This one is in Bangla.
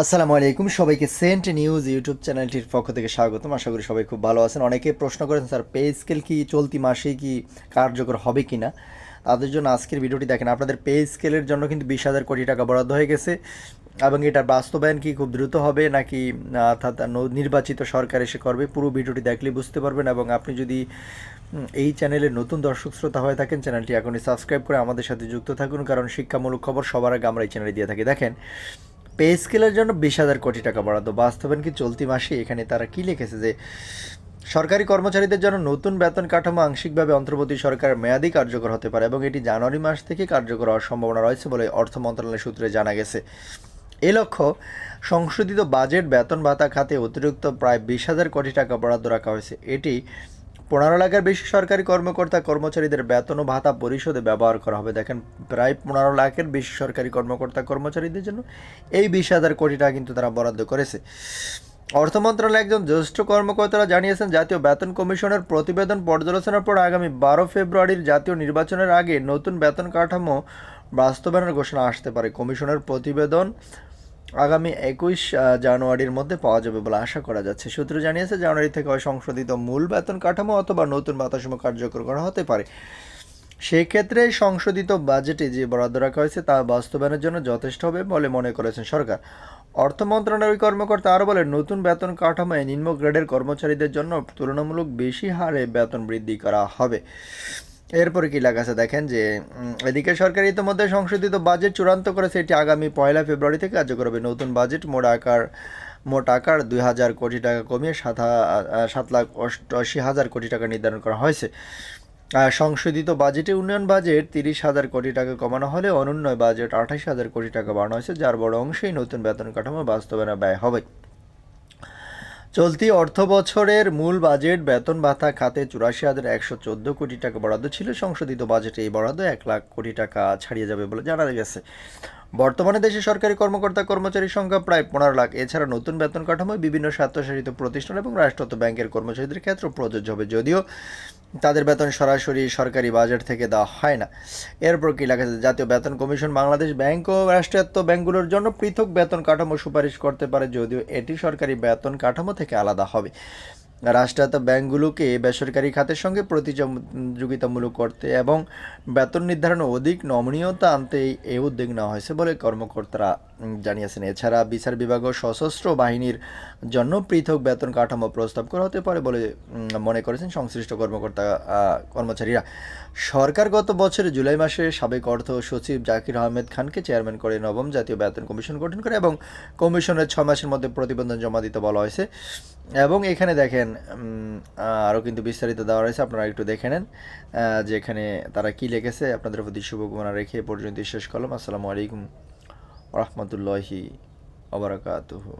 আসসালামু আলাইকুম, সবাইকে সেন্ট নিউজ ইউটিউব চ্যানেলটির পক্ষ থেকে স্বাগতম। আশা করি সবাই খুব ভালো আছেন। অনেকে প্রশ্ন করেছেন, স্যার, পে স্কেল কি চলতি মাসে কি কার্যকর হবে কি না তাদের জন্য আজকের ভিডিওটি দেখেন। আপনাদের পে স্কেলের জন্য কিন্তু বিশ হাজার কোটি টাকা বরাদ্দ হয়ে গেছে এবং এটার বাস্তবায়ন কি খুব দ্রুত হবে নাকি, অর্থাৎ নির্বাচিত সরকার এসে করবে, পুরো ভিডিওটি দেখলে বুঝতে পারবেন। এবং আপনি যদি এই চ্যানেলের নতুন দর্শক শ্রোতা হয়ে থাকেন, চ্যানেলটি এখনই সাবস্ক্রাইব করে আমাদের সাথে যুক্ত থাকুন, কারণ শিক্ষামূলক খবর সবার আগে আমরা এই চ্যানেলে দিয়ে থাকি। দেখেন পে স্কেলের জন্য বিশ হাজার কোটি টাকা বরাদ্দ। বাস্তবায়ন কি চলতি মাসে? এখানে তারা কি লিখেছে যে, সরকারি কর্মচারীদের জন্য নতুন বেতন কাঠামো আংশিকভাবে অন্তর্বর্তী সরকারের মেয়াদি কার্যকর হতে পারে এবং এটি জানুয়ারি মাস থেকে কার্যকর হওয়ার সম্ভাবনা রয়েছে বলে অর্থ মন্ত্রণালয়ের সূত্রে জানা গেছে। এ লক্ষ্য সংশোধিত বাজেট বেতন ভাতা খাতে অতিরিক্ত প্রায় বিশ হাজার কোটি টাকা বরাদ্দ রাখা হয়েছে। এটি পনেরো লাখের বেশি সরকারি কর্মকর্তা কর্মচারীদের বেতন ও ভাতা পরিশোধে ব্যবহার করা হবে। দেখেন, প্রায় পনেরো লাখের বেশি সরকারি কর্মকর্তা কর্মচারীদের জন্য এই বিশ হাজার কোটি টাকা কিন্তু তারা বরাদ্দ করেছে। অর্থ মন্ত্রণালয়ের একজন জ্যেষ্ঠ কর্মকর্তারা জানিয়েছেন, জাতীয় বেতন কমিশনের প্রতিবেদন পর্যালোচনার পর আগামী বারো ফেব্রুয়ারির জাতীয় নির্বাচনের আগে নতুন বেতন কাঠামো বাস্তবায়নের ঘোষণা আসতে পারে। কমিশনের প্রতিবেদন আগামী একুশ জানুয়ারির মধ্যে পাওয়া যাবে বলে আশা করা যাচ্ছে। সূত্র জানিয়েছে, জানুয়ারি থেকে হয় সংশোধিত মূল বেতন কাঠামো অথবা নতুন ভাতাসমূহ কার্যকর করা হতে পারে। সেক্ষেত্রে সংশোধিত বাজেটে যে বরাদ্দ রাখা হয়েছে, তা বাস্তবায়নের জন্য যথেষ্ট হবে বলে মনে করেছেন সরকার। অর্থ মন্ত্রণালয়ের কর্মকর্তা আরও বলেন, নতুন বেতন কাঠামোয় নিম্ন গ্রেডের কর্মচারীদের জন্য তুলনামূলক বেশি হারে বেতন বৃদ্ধি করা হবে। এরপরে কি লেখা আছে? দেখেন যে এদিকে সরকার ইতিমধ্যে সংশোধিত বাজেট চূড়ান্ত করেছে। এটি আগামী পয়লা ফেব্রুয়ারি থেকে কার্যকর হবে। নতুন বাজেট মোট আকার মোট আকার দুই হাজার কোটি টাকা কমিয়ে সাত সাত লাখ অষ্টআশি হাজার কোটি টাকা নির্ধারণ করা হয়েছে। সংশোধিত বাজেটে উন্নয়ন বাজেট তিরিশ হাজার কোটি টাকা কমানো হলে অনুন্নয় বাজেট আঠাশ হাজার কোটি টাকা বাড়ানো হয়েছে, যার বড় অংশেই নতুন বেতন কাঠামো বাস্তবায়নে ব্যয় হবে। চলতি অর্থ বছরের মূল বাজেট বেতন ভাতা খাতে চুরাশি হাজার একশো চোদ্দ কোটি টাকা বরাদ্দ ছিল। সংশোধিত বাজেটে এই বরাদ্দ এক লাখ কোটি টাকা ছাড়িয়ে যাবে বলে জানা গেছে। বর্তমানে দেশে সরকারি কর্মকর্তা কর্মচারীর সংখ্যা প্রায় পনেরো লাখ। এছাড়া নতুন বেতন কাঠামোয় বিভিন্ন স্বায়ত্তশাসিত প্রতিষ্ঠান এবং রাষ্ট্রায়ত্ত ব্যাংকের কর্মচারীদের ক্ষেত্রে প্রযোজ্য হবে। যদিও তাদের বেতন সরাসরি সরকারি বাজেট থেকে দেওয়া হয় না। এরপর কি লেখা আছে? জাতীয় বেতন কমিশন বাংলাদেশ ব্যাংক ও রাষ্ট্রায়ত্ত ব্যাংকগুলোর জন্য পৃথক বেতন কাঠামো সুপারিশ করতে পারে, যদিও এটি সরকারি বেতন কাঠামো থেকে আলাদা হবে। রাষ্ট্রায়ত্ত ব্যাংকগুলোকে বেসরকারি খাতের সঙ্গে প্রতিযোগিতামূলক করতে এবং বেতন নির্ধারণে অধিক নমনীয়তা আনতে এই- উদ্যোগ নেওয়া হয়েছে বলে কর্মকর্তারা জানিয়েছেন। এছাড়া বিচার বিভাগ সশস্ত্র বাহিনীর জন্য পৃথক বেতন কাঠামো প্রস্তাব করা হতে পারে বলে মনে করেছেন সংশ্লিষ্ট কর্মকর্তা কর্মচারীরা। সরকার গত বছরের জুলাই মাসে সাবেক অর্থ সচিব জাকির আহমেদ খানকে চেয়ারম্যান করে নবম জাতীয় বেতন কমিশন গঠন করে এবং কমিশনের ছ মাসের মধ্যে প্রতিবেদন জমা দিতে বলা হয়েছে। এবং এখানে দেখেন আরও কিন্তু বিস্তারিত দেওয়া রয়েছে আপনারা একটু দেখে নেন আহ, যে এখানে তারা কি লিখেছে। আপনাদের প্রতি শুভকামনা রেখে পর্যন্ত শেষ করলাম। আসসালামু আলাইকুম। রহমতুল্লাহি ওবরাকাতুহু